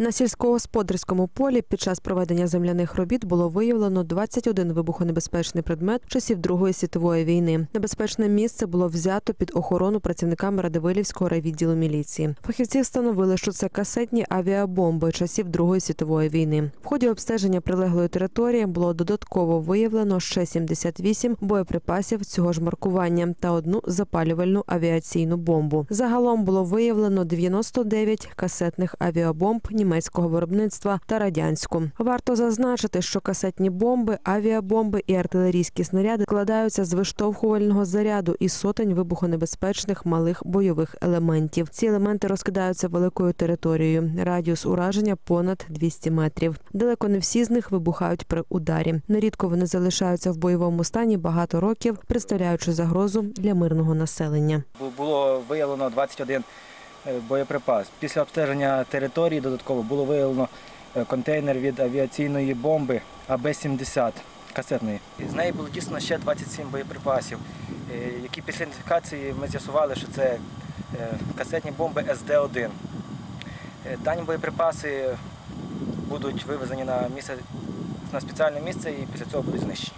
На сільськогосподарському полі під час проведення земляних робіт було виявлено 21 вибухонебезпечний предмет часів Другої світової війни. Небезпечне місце було взято під охорону працівниками Радивилівського райвідділу міліції. Фахівці встановили, що це касетні авіабомби часів Другої світової війни. В ході обстеження прилеглої території було додатково виявлено ще 78 боєприпасів цього ж маркування та одну запалювальну авіаційну бомбу. Загалом було виявлено 99 касетних авіабомб німецького виробництва та радянську. Варто зазначити, що касетні бомби, авіабомби і артилерійські снаряди складаються з виштовхувального заряду і сотень вибухонебезпечних малих бойових елементів. Ці елементи розкидаються великою територією. Радіус ураження понад 200 метрів. Далеко не всі з них вибухають при ударі. Нерідко вони залишаються в бойовому стані багато років, представляючи загрозу для мирного населення. Було виявлено 21 е, боєприпас. Після обстеження території додатково було виявлено е, контейнер від авіаційної бомби АБ-70 касетної. З неї було дійсно ще 27 боєприпасів, е, які після ідентифікації ми з'ясували, що це е, касетні бомби СД-1. Е, Дані боєприпаси будуть вивезені на місце на спеціальне місце і після цього будуть знищені.